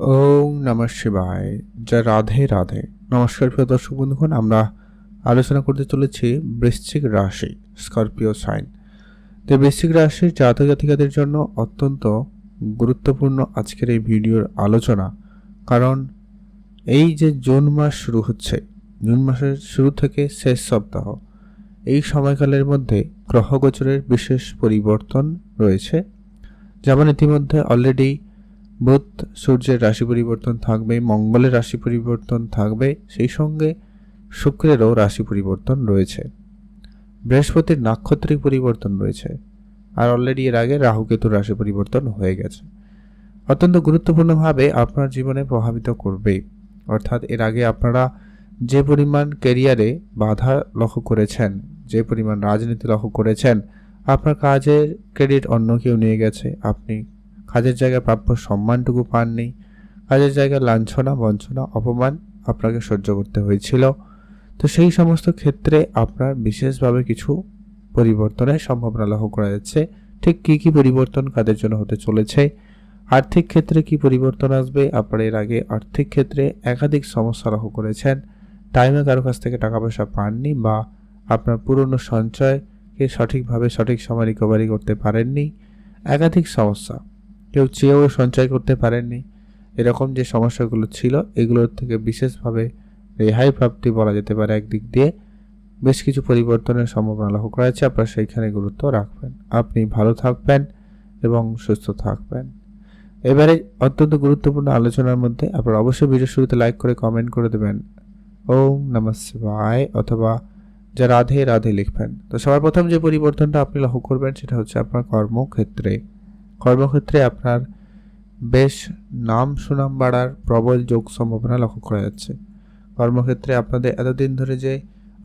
ওম নমঃ শিবায়। যা রাধে রাধে। নমস্কার প্রিয় দর্শক বন্ধুগণ, আমরা আলোচনা করতে চলেছি বৃশ্চিক রাশি, স্করপিও সাইন। তো বৃশ্চিক রাশির জাতক জাতিকাদের জন্য অত্যন্ত গুরুত্বপূর্ণ আজকের এই ভিডিওর আলোচনা। কারণ এই যে জুন মাস শুরু হচ্ছে, জুন মাসের শুরু থেকে শেষ সপ্তাহ, এই সময়কালের মধ্যে গ্রহগোচরের বিশেষ পরিবর্তন রয়েছে। যেমন ইতিমধ্যে অলরেডি বুধ সূর্যের রাশি পরিবর্তন থাকবে, মঙ্গলের রাশি পরিবর্তন থাকবে, সেই সঙ্গে শুক্রেরও রাশি পরিবর্তন রয়েছে। বৃহস্পতির নাক্ষত্রিক পরিবর্তন রয়েছে, আর অলরেডি এর আগে রাহুকেতুর রাশি পরিবর্তন হয়ে গেছে। অত্যন্ত গুরুত্বপূর্ণভাবে আপনার জীবনে প্রভাবিত করবে অর্থাৎ এর আগে আপনারা যে পরিমাণ ক্যারিয়ারে বাধা লক্ষ্য করেছেন, যে পরিমাণ রাজনীতি লক্ষ্য করেছেন, আপনার কাজের ক্রেডিট অন্য কেউ নিয়ে গেছে, আপনি কাজের জায়গায় প্রাপ্য সম্মানটুকু পাননি। কাজের জায়গায় লাঞ্ছনা, বঞ্চনা, অপমান আপনাকে সহ্য করতে হয়েছিল। তো সেই সমস্ত ক্ষেত্রে আপনার বিশেষভাবে কিছু পরিবর্তনের সম্ভাবনা লক্ষ্য করা যাচ্ছে। ঠিক কী কী পরিবর্তন কাদের জন্য হতে চলেছে? আর্থিক ক্ষেত্রে কি পরিবর্তন আসবে? আপনার এর আগে আর্থিক ক্ষেত্রে একাধিক সমস্যা লক্ষ্য করেছেন। টাইমে কারও কাছ থেকে টাকা পয়সা পাননি বা আপনার পুরনো সঞ্চয়কে সঠিকভাবে সঠিক সময় রিকভারি করতে পারেননি। একাধিক সমস্যা। কেউ চেয়েও সঞ্চয় করতে পারেননি। এরকম যে সমস্যাগুলো ছিল, এগুলোর থেকে বিশেষভাবে রেহাই প্রাপ্তি বলা যেতে পারে একদিক দিয়ে। বেশ কিছু পরিবর্তনের সম্ভাবনা লক্ষ্য করা যাচ্ছে, আপনারা সেইখানে গুরুত্ব রাখবেন। আপনি ভালো থাকবেন এবং সুস্থ থাকবেন। এবারে অত্যন্ত গুরুত্বপূর্ণ আলোচনার মধ্যে আপনারা অবশ্যই ভিডিও শুরুতে লাইক করে কমেন্ট করে দেবেন। ওম নমঃ অথবা যা রাধে রাধে লিখবেন। তো সবার প্রথম যে পরিবর্তনটা আপনি লক্ষ্য করবেন, সেটা হচ্ছে আপনার কর্মক্ষেত্রে। কর্মক্ষেত্রে আপনার বেশ নাম সুনাম বাড়ার প্রবল যোগ সম্ভাবনা লক্ষ্য করা যাচ্ছে। কর্মক্ষেত্রে আপনাদের এতদিন ধরে যে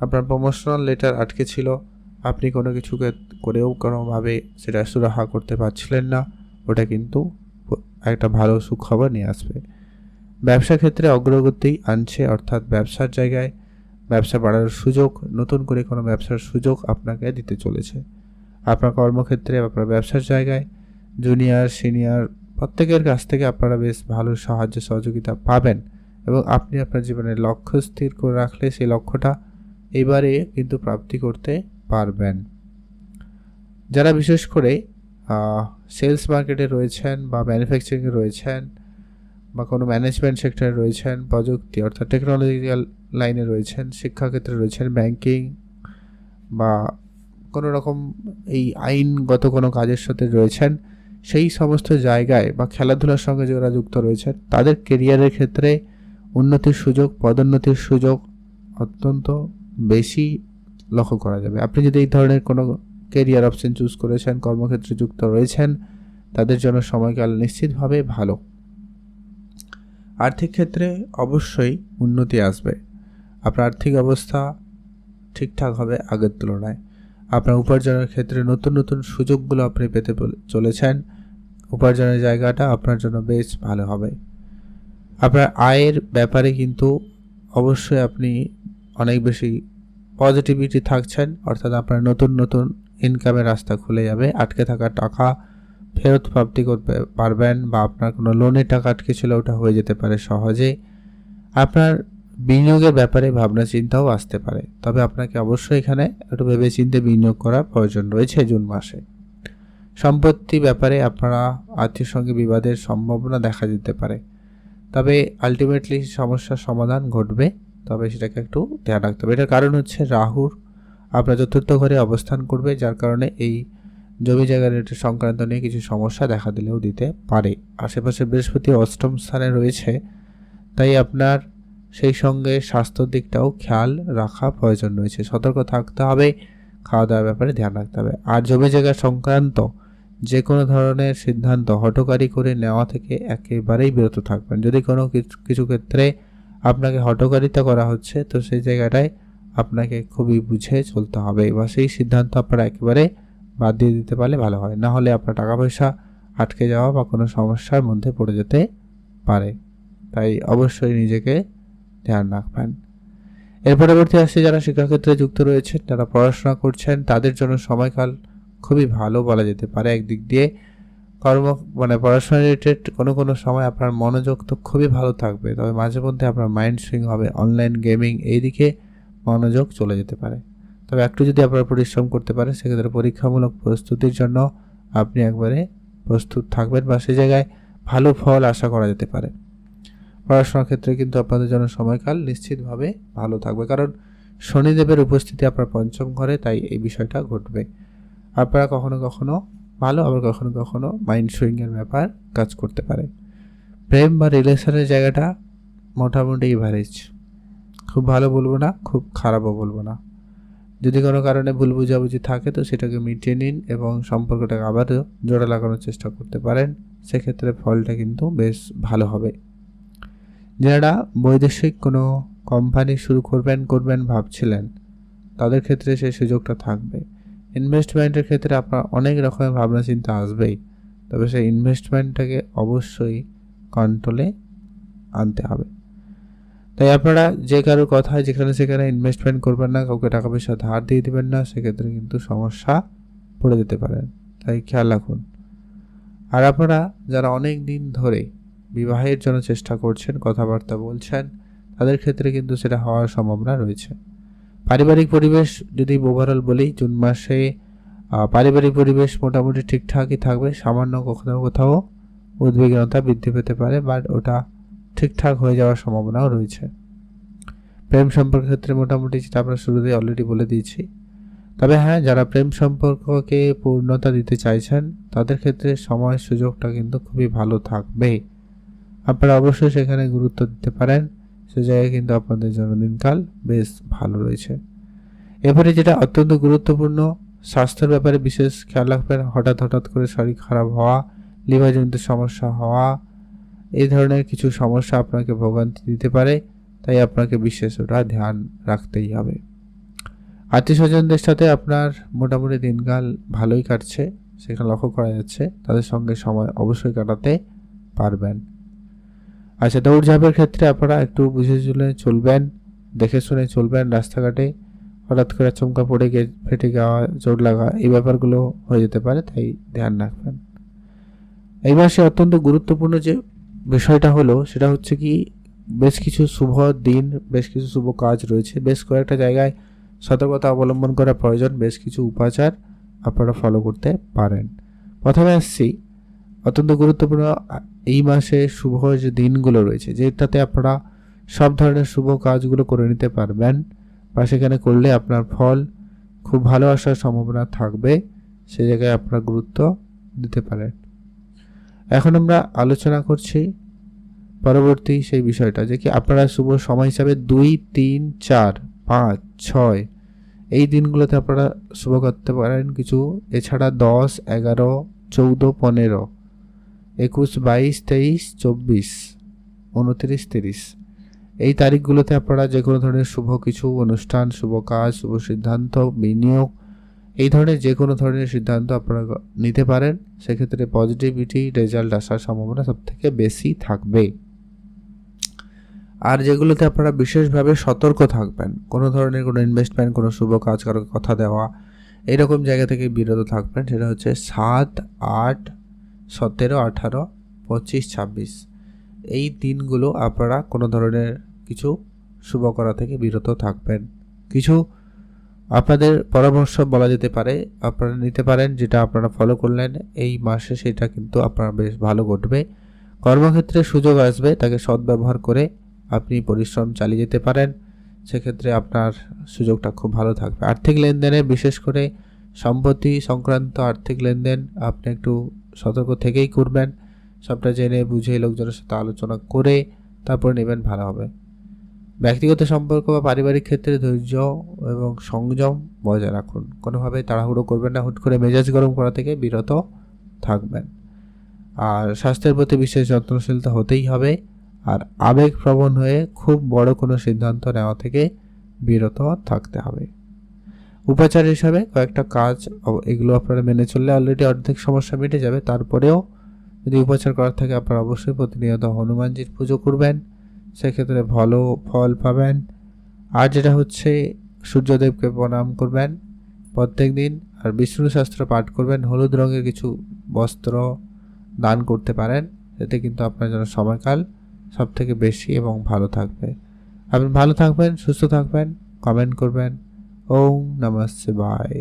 আপনার প্রমোশনাল লেটার আটকে ছিল, আপনি কোনো কিছুকে করেও কোনোভাবে সেটা সুরাহা করতে পারছিলেন না, ওটা কিন্তু একটা ভালো সুখবর নিয়ে আসবে। ব্যবসা ক্ষেত্রে অগ্রগতি আনছে, অর্থাৎ ব্যবসার জায়গায় ব্যবসা বাড়ার সুযোগ, নতুন করে কোনো ব্যবসার সুযোগ আপনাকে দিতে চলেছে। আপনার কর্মক্ষেত্রে আপনার ব্যবসার জায়গায় জুনিয়র সিনিয়র প্রত্যেকের কাছ থেকে আপনারা বেশ ভালো সাহায্য, সহযোগিতা পাবেন এবং আপনি আপনার জীবনের লক্ষ্য স্থির করে রাখলে সেই লক্ষ্যটা এবারে কিন্তু প্রাপ্তি করতে পারবেন। যারা বিশেষ করে সেলস মার্কেটে রয়েছেন বা ম্যানুফ্যাকচারিংয়ে রয়েছেন বা কোনো ম্যানেজমেন্ট সেক্টরে রয়েছেন, প্রযুক্তি অর্থাৎ টেকনোলজিক্যাল লাইনে রয়েছেন, শিক্ষাক্ষেত্রে রয়েছেন ব্যাংকিং বা কোনো রকম এই আইনগত কোনো কাজের সাথে রয়েছেন সেই সমস্ত জায়গায় বা খেলাধুলার সঙ্গে যারা যুক্ত রয়েছেন তাদের কেরিয়ারের ক্ষেত্রে উন্নতির সুযোগ, পদোন্নতির সুযোগ অত্যন্ত বেশি লক্ষ্য করা যাবে। আপনি যদি এই ধরনের কোনো কেরিয়ার অপশন চুজ করেছেন, কর্মক্ষেত্রে যুক্ত রয়েছেন, তাদের জন্য সময়কাল নিশ্চিতভাবে ভালো। আর্থিক ক্ষেত্রে অবশ্যই উন্নতি আসবে। আপনার আর্থিক অবস্থা ঠিকঠাক হবে আগের তুলনায়। আপনার উপার্জনের ক্ষেত্রে নতুন নতুন সুযোগগুলো আপনি পেতে চলেছেন। উপার্জনের জায়গাটা আপনার জন্য বেশ ভালো হবে। আপনার আয়ের ব্যাপারে কিন্তু অবশ্যই আপনি অনেক বেশি পজিটিভিটি থাকছেন, অর্থাৎ আপনার নতুন নতুন ইনকামের রাস্তা খুলে যাবে। আটকে থাকা টাকা ফেরত প্রাপ্তি করতে পারবেন বা আপনার কোনো লোনের টাকা আটকে ছিল, ওটা হয়ে যেতে পারে সহজে। আপনার বিনিয়োগের ব্যাপারে ভাবনা চিন্তাও আসতে পারে। তবে আপনাকে অবশ্যই এখানে একটু ভেবে চিন্তে বিনিয়োগ করার প্রয়োজন রয়েছে জুন মাসে। সম্পত্তি ব্যাপারে আপনারা আত্মীয় সঙ্গে বিবাদের সম্ভাবনা দেখা দিতে পারে। তবে আলটিমেটলি সমস্যার সমাধান ঘটবে, তবে সেটাকে একটু ধ্যান রাখতে হবে। এটার কারণ হচ্ছে রাহুর আপনার চতুর্থ ঘরে অবস্থান করবে, যার কারণে এই জমি জায়গা রেটের সংক্রান্ত নিয়ে কিছু সমস্যা দেখা দিলেও দিতে পারে। আশেপাশে বৃহস্পতি অষ্টম স্থানে রয়েছে, তাই আপনার সেই সঙ্গে স্বাস্থ্যর দিকটাও খেয়াল রাখা প্রয়োজন রয়েছে। সতর্ক থাকতে হবে খাওয়া দাওয়ার ব্যাপারে ধ্যান রাখতে হবে। আর জমি জায়গা সংক্রান্ত যে কোনো ধরনের সিদ্ধান্ত হটকারী করে নেওয়া থেকে একেবারেই বিরত থাকবেন। যদি কোনো কিছু ক্ষেত্রে আপনাকে হটকারিতা করা হচ্ছে, তো সেই জায়গাটায় আপনাকে খুবই বুঝে চলতে হবে বা সেই সিদ্ধান্ত আপনারা একেবারে বাদ দিয়ে দিতে পারলে ভালো হয়। না হলে আপনার টাকা পয়সা আটকে যাওয়া বা কোনো সমস্যার মধ্যে পড়ে যেতে পারে। তাই অবশ্যই নিজেকে ধ্যান রাখবেন। এর পরবর্তী আসছে যারা শিক্ষাক্ষেত্রে যুক্ত রয়েছেন, যারা পড়াশোনা করছেন, তাদের জন্য সময়কাল খুবই ভালো বলা যেতে পারে। একদিক দিয়ে কর্ম মানে পড়াশোনা রিলেটেড কোনো কোনো সময় আপনার মনোযোগ তো খুবই ভালো থাকবে, তবে মাঝে মধ্যে আপনার মাইন্ড সুইং হবে অনলাইন গেমিং এই দিকে মনোযোগ চলে যেতে পারে। তবে একটু যদি আপনারা পরিশ্রম করতে পারেন, সেক্ষেত্রে পরীক্ষামূলক প্রস্তুতির জন্য আপনি একবারে প্রস্তুত থাকবেন বা সে জায়গায় ভালো ফল আশা করা যেতে পারে। পড়াশোনার ক্ষেত্রে কিন্তু আপনাদের জন্য সময়কাল নিশ্চিতভাবে ভালো থাকবে, কারণ শনিদেবের উপস্থিতি আপনার পঞ্চম ঘরে, তাই এই বিষয়টা ঘটবে। আপনারা কখনো কখনো ভালো, আবার কখনো কখনো মাইন্ড সুইংয়ের ব্যাপার কাজ করতে পারে। প্রেম বা রিলেশনের জায়গাটা মোটামুটি এভারেজ খুব ভালো বলব না, খুব খারাপও বলব না। যদি কোনো কারণে ভুল বুঝাবুঝি থাকে তো সেটাকে মিটিয়ে নিন এবং সম্পর্কটাকে আবারও জোড়া লাগানোর চেষ্টা করতে পারেন। সেক্ষেত্রে ফলটা কিন্তু বেশ ভালো হবে। যারা বৈদেশিক কোনো কোম্পানি শুরু করবেন করবেন, ভাবছিলেন, তাদের ক্ষেত্রে সেই সুযোগটা থাকবে। ইনভেস্টমেন্টের ক্ষেত্রে আপনার অনেক রকমের ভাবনা চিন্তা আসবেই। তবে সেই ইনভেস্টমেন্টটাকে অবশ্যই কন্ট্রোলে আনতে হবে। তাই আপনারা যে কারোর কথা যেখানে সেখানে ইনভেস্টমেন্ট করবেন না, কাউকে টাকা পয়সা ধার দিয়ে দেবেন না, সেক্ষেত্রে কিন্তু সমস্যা পড়ে যেতে পারেন তাই খেয়াল রাখুন। আর আপনারা যারা অনেক দিন ধরে বিবাহের জন্য চেষ্টা করছেন, কথাবার্তা বলছেন, তাদের ক্ষেত্রে কিন্তু সেটা হওয়ার সম্ভাবনা রয়েছে। পারিবারিক পরিবেশ যদি ওভারঅল বলি, জুন মাসে পারিবারিক পরিবেশ মোটামুটি ঠিকঠাকই থাকবে। সামান্য কোথাও কোথাও উদ্বিগ্নতা বৃদ্ধি পেতে পারে বাট ওটা ঠিকঠাক হয়ে যাওয়ার সম্ভাবনাও রয়েছে। প্রেম সম্পর্কের ক্ষেত্রে মোটামুটি যেটা আমরা শুরুতে অলরেডি বলে দিয়েছি। তবে হ্যাঁ যারা প্রেম সম্পর্ককে পূর্ণতা দিতে চাইছেন, তাদের ক্ষেত্রে সময় সুযোগটা কিন্তু খুবই ভালো থাকবে। আপনারা অবশ্যই সেখানে গুরুত্ব দিতে পারেন। সে জায়গায় কিন্তু আপনাদের জন্মদিনকাল বেশ ভালো রয়েছে। এবারে যেটা অত্যন্ত গুরুত্বপূর্ণ, স্বাস্থ্যের ব্যাপারে বিশেষ খেয়াল রাখবেন, হঠাৎ হঠাৎ করে শরীর খারাপ হওয়া, লিভারজনিত সমস্যা হওয়া, এই ধরনের কিছু সমস্যা আপনাকে ভোগান্তি দিতে পারে, তাই আপনাকে বিশেষ ওটা ধ্যান রাখতেই হবে। আত্মীয় স্বজনদের সাথে আপনার মোটামুটি দিনকাল ভালোই কাটছে সেখানে লক্ষ্য করা যাচ্ছে, তাদের সঙ্গে সময় অবশ্যই কাটাতে পারবেন। আচ্ছা দৌড়ঝাঁপের ক্ষেত্রে আপনারা একটু বুঝে চলে চলবেন, দেখে শুনে চলবেন রাস্তাঘাটে। হঠাৎ করে চমকা পড়ে গিয়ে ফেটে যাওয়া চোট লাগা এই ব্যাপারগুলো হয়ে যেতে পারে, তাই ধ্যান রাখবেন। এই মাসে অত্যন্ত গুরুত্বপূর্ণ যে বিষয়টা হলো, সেটা হচ্ছে কি, বেশ কিছু শুভ দিন, বেশ কিছু শুভ কাজ রয়েছে। বেশ কয়েকটা জায়গায় সতর্কতা অবলম্বন করা প্রয়োজন, বেশ কিছু উপাচার আপনারা ফলো করতে পারেন। প্রথমে আসছি, অত্যন্ত গুরুত্বপূর্ণ এই মাসে শুভ যে দিনগুলো রয়েছে, যেটাতে আপনারা সব ধরনের শুভ কাজগুলো করে নিতে পারবেন বা সেখানে করলে আপনার ফল খুব ভালো আসার সম্ভাবনা থাকবে, সে জায়গায় আপনারা গুরুত্ব দিতে পারেন। এখন আমরা আলোচনা করছি পরবর্তী সেই বিষয়টা, যে কি আপনারা শুভ সময় হিসাবে দুই, তিন, চার, পাঁচ, ছয়, এই দিনগুলোতে আপনারা শুভ করতে পারেন কিছু, এছাড়া দশ, এগারো, চৌদ্দ, পনেরো। একুশ, বাইশ, তেইশ, চব্বিশ, উনত্রিশ, তিরিশ। এই তারিখগুলোতে আপনারা যে কোনো ধরনের শুভ কিছু, অনুষ্ঠান, শুভ কাজ, শুভ সিদ্ধান্ত, বিনিয়োগ, এই ধরনের যে কোনো ধরনের সিদ্ধান্ত আপনারা নিতে পারেন, সেক্ষেত্রে পজিটিভিটি রেজাল্ট আসার সম্ভাবনা সব থেকে বেশি থাকবে। আর যেগুলোতে আপনারা বিশেষভাবে সতর্ক থাকবেন, কোনো ধরনের কোনো ইনভেস্টমেন্ট কোনো শুভ কাজ, কারও কথা দেওয়া, এরকম জায়গা থেকে বিরত থাকবেন, সেটা হচ্ছে সাত, আট সতেরো, আঠারো, পঁচিশ, ছাব্বিশ। এই দিনগুলো আপনারা কোনো ধরনের কিছু শুভ করা থেকে বিরত থাকবেন। কিছু আপনাদের পরামর্শ বলা যেতে পারে, আপনারা নিতে পারেন, যেটা আপনারা ফলো করলেন, এই মাসে সেটা কিন্তু আপনার বেশ ভালো ঘটবে। কর্মক্ষেত্রে সুযোগ আসবে, তাকে সদ্ব্যবহার করে আপনি পরিশ্রম চালিয়ে যেতে পারেন। সেক্ষেত্রে আপনার সুযোগটা খুব ভালো থাকবে। আর্থিক লেনদেনে বিশেষ করে সম্পত্তি সংক্রান্ত আর্থিক লেনদেন, আপনি একটু সতর্ক থেকেই করবেন। সবটা জেনে বুঝে লোকজনের সাথে আলোচনা করে তারপর নেবেন, ভালো হবে। ব্যক্তিগত সম্পর্ক বা পারিবারিক ক্ষেত্রে ধৈর্য এবং সংযম বজায় রাখুন। কোনোভাবে তাড়াহুড়ো করবেন না। হুট করে মেজাজ গরম করা থেকে বিরত থাকবেন। আর স্বাস্থ্যের প্রতি বিশেষ যত্নশীলতা হতেই হবে। আর আবেগপ্রবণ হয়ে খুব বড় কোনো সিদ্ধান্ত নেওয়া থেকে বিরত থাকতে হবে। উপাচার হিসাবে কয়েকটা কাজ এগুলো আপনারা মেনে চললে অলরেডি অর্ধেক সমস্যা মিটে যাবে। তারপরেও যদি উপাচার করার থাকে আপনারা অবশ্যই প্রতিনিয়ত হনুমানজির পুজো করবেন। সেক্ষেত্রে ভালো ফল পাবেন। আর যেটা হচ্ছে, সূর্যদেবকে প্রণাম করবেন প্রত্যেক দিন। আর বিষ্ণু শাস্ত্র পাঠ করবেন, হলুদ রঙের কিছু বস্ত্র দান করতে পারেন। এতে কিন্তু আপনার যেন সময়কাল সব থেকে বেশি এবং ভালো থাকবে। আপনি ভালো থাকবেন, সুস্থ থাকবেন কমেন্ট করবেন। ওম নমঃ শিবায়